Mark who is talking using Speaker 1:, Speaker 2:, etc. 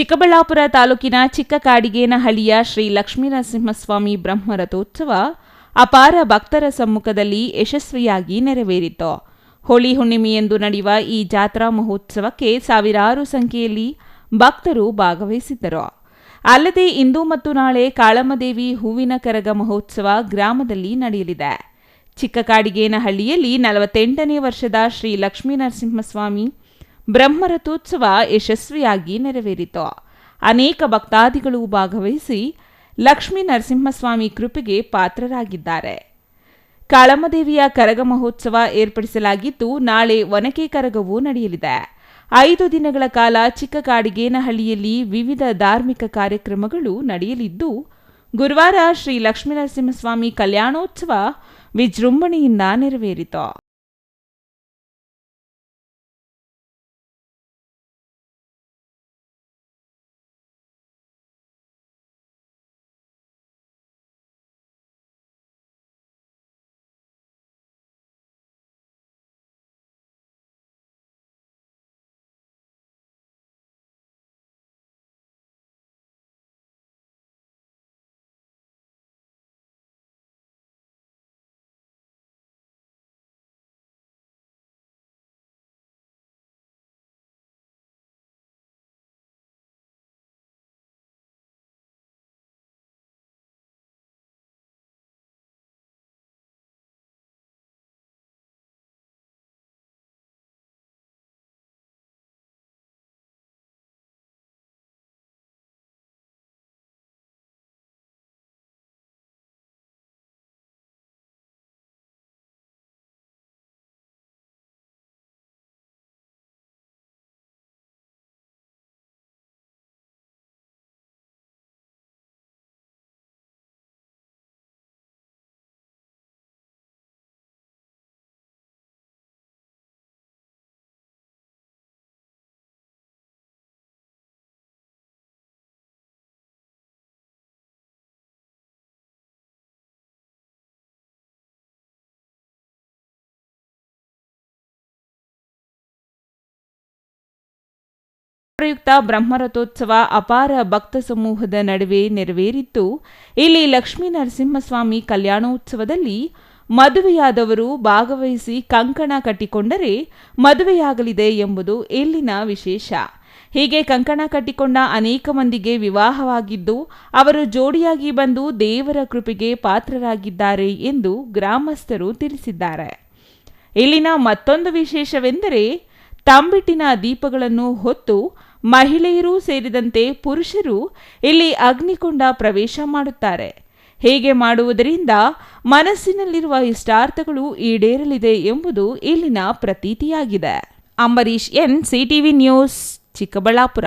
Speaker 1: ಚಿಕ್ಕಬಳ್ಳಾಪುರ ತಾಲೂಕಿನ ಚಿಕ್ಕಕಾಡಿಗೇನಹಳ್ಳಿಯ ಶ್ರೀ ಲಕ್ಷ್ಮೀನರಸಿಂಹಸ್ವಾಮಿ ಬ್ರಹ್ಮರಥೋತ್ಸವ ಅಪಾರ ಭಕ್ತರ ಸಮ್ಮುಖದಲ್ಲಿ ಯಶಸ್ವಿಯಾಗಿ ನೆರವೇರಿತು. ಹೋಳಿ ಹುಣ್ಣಿಮೆಯಂದು ನಡೆಯುವ ಈ ಜಾತ್ರಾ ಮಹೋತ್ಸವಕ್ಕೆ ಸಾವಿರಾರು ಸಂಖ್ಯೆಯಲ್ಲಿ ಭಕ್ತರು ಭಾಗವಹಿಸಿದ್ದರು. ಅಲ್ಲದೆ ಇಂದು ಮತ್ತು ನಾಳೆ ಕಾಳಮ್ಮದೇವಿ ಹೂವಿನ ಕರಗ ಮಹೋತ್ಸವ ಗ್ರಾಮದಲ್ಲಿ ನಡೆಯಲಿದೆ. ಚಿಕ್ಕಕಾಡಿಗೇನಹಳ್ಳಿಯಲ್ಲಿ ನಲವತ್ತೆಂಟನೇ ವರ್ಷದ ಶ್ರೀ ಲಕ್ಷ್ಮೀನರಸಿಂಹಸ್ವಾಮಿ ಬ್ರಹ್ಮರಥೋತ್ಸವ ಯಶಸ್ವಿಯಾಗಿ ನೆರವೇರಿತು. ಅನೇಕ ಭಕ್ತಾದಿಗಳು ಭಾಗವಹಿಸಿ ಲಕ್ಷ್ಮೀ ನರಸಿಂಹಸ್ವಾಮಿ ಕೃಪೆಗೆ ಪಾತ್ರರಾಗಿದ್ದಾರೆ. ಕಾಳಮ್ಮದೇವಿಯ ಕರಗ ಮಹೋತ್ಸವ ಏರ್ಪಡಿಸಲಾಗಿದ್ದು, ನಾಳೆ ಒನಕೆ ಕರಗವೂ ನಡೆಯಲಿದೆ. ಐದು ದಿನಗಳ ಕಾಲ ಚಿಕ್ಕಕಾಡಿಗೇನಹಳ್ಳಿಯಲ್ಲಿ ವಿವಿಧ ಧಾರ್ಮಿಕ ಕಾರ್ಯಕ್ರಮಗಳು ನಡೆಯಲಿದ್ದು, ಗುರುವಾರ ಶ್ರೀ ಲಕ್ಷ್ಮೀನರಸಿಂಹಸ್ವಾಮಿ ಕಲ್ಯಾಣೋತ್ಸವ ವಿಜೃಂಭಣೆಯಿಂದ ನೆರವೇರಿತು. ಪ್ರಯುಕ್ತ ಬ್ರಹ್ಮರಥೋತ್ಸವ ಅಪಾರ ಭಕ್ತ ಸಮೂಹದ ನಡುವೆ ನೆರವೇರಿತ್ತು. ಇಲ್ಲಿ ಲಕ್ಷ್ಮೀ ನರಸಿಂಹಸ್ವಾಮಿ ಕಲ್ಯಾಣೋತ್ಸವದಲ್ಲಿ ಮದುವೆಯಾದವರು ಭಾಗವಹಿಸಿ ಕಂಕಣ ಕಟ್ಟಿಕೊಂಡರೆ ಮದುವೆಯಾಗಲಿದೆ ಎಂಬುದು ಇಲ್ಲಿನ ವಿಶೇಷ. ಹೀಗೆ ಕಂಕಣ ಕಟ್ಟಿಕೊಂಡ ಅನೇಕ ಮಂದಿಗೆ ವಿವಾಹವಾಗಿದ್ದು, ಅವರು ಜೋಡಿಯಾಗಿ ಬಂದು ದೇವರ ಕೃಪೆಗೆ ಪಾತ್ರರಾಗಿದ್ದಾರೆ ಎಂದು ಗ್ರಾಮಸ್ಥರು ತಿಳಿಸಿದ್ದಾರೆ. ಇಲ್ಲಿನ ಮತ್ತೊಂದು ವಿಶೇಷವೆಂದರೆ, ತಂಬಿಟ್ಟಿನ ದೀಪಗಳನ್ನು ಹೊತ್ತು ಮಹಿಳೆಯರೂ ಸೇರಿದಂತೆ ಪುರುಷರು ಇಲ್ಲಿ ಅಗ್ನಿಕೊಂಡ ಪ್ರವೇಶ ಮಾಡುತ್ತಾರೆ. ಹೇಗೆ ಮಾಡುವುದರಿಂದ ಮನಸ್ಸಿನಲ್ಲಿರುವ ಇಷ್ಟಾರ್ಥಗಳು ಈಡೇರಲಿದೆ ಎಂಬುದು ಇಲ್ಲಿನ ಪ್ರತೀತಿಯಾಗಿದೆ. Ambareesh N CTV news, Chikkaballapur.